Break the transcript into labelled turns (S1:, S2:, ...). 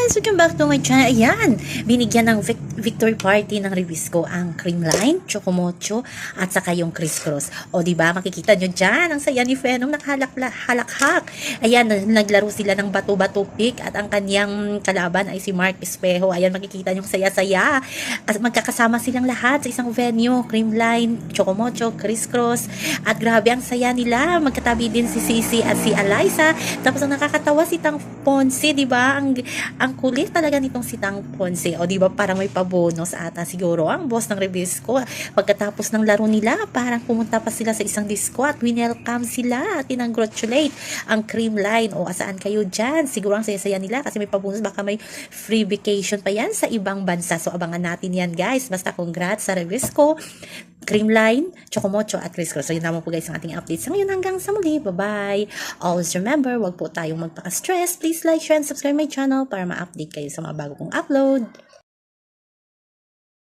S1: guys! Welcome back to my channel. Ayan! Binigyan ng vic- victory party ng Ribisco ang Creamline, Chocomocho, at saka yung Criss Cross. O di ba makikita nyo dyan, ang saya ni Venom nakahalakhak. Ayan, na- naglaro sila ng bato-bato pick at ang kanyang kalaban ay si Mark Espejo. Ayan, makikita nyo saya-saya. At magkakasama silang lahat sa isang venue, Creamline, Chocomocho, Criss Cross. At grabe ang saya nila. Magkatabi din si Sisi at si Eliza. Tapos ang nakakatawa si Tang Ponce, di ba? Ang, ang kulit talaga nitong si Tang Ponce. O di ba parang may pabonus ata siguro ang boss ng Rebisco. Pagkatapos ng laro nila, parang pumunta pa sila sa isang disco at winelcome sila at tinangratulate ang cream line. O asaan kayo dyan? Siguro ang saya-saya nila kasi may pabonus. Baka may free vacation pa yan sa ibang bansa. So abangan natin yan guys. Basta congrats sa Rebisco. Creamline, Chocomocho at Criss Cross. So yun naman po guys ang ating update sa ngayon hanggang sa muli. Bye-bye! Always remember, wag po tayong magpaka-stress. Please like, share, and subscribe my channel para ma-update kayo sa mga bago kong upload.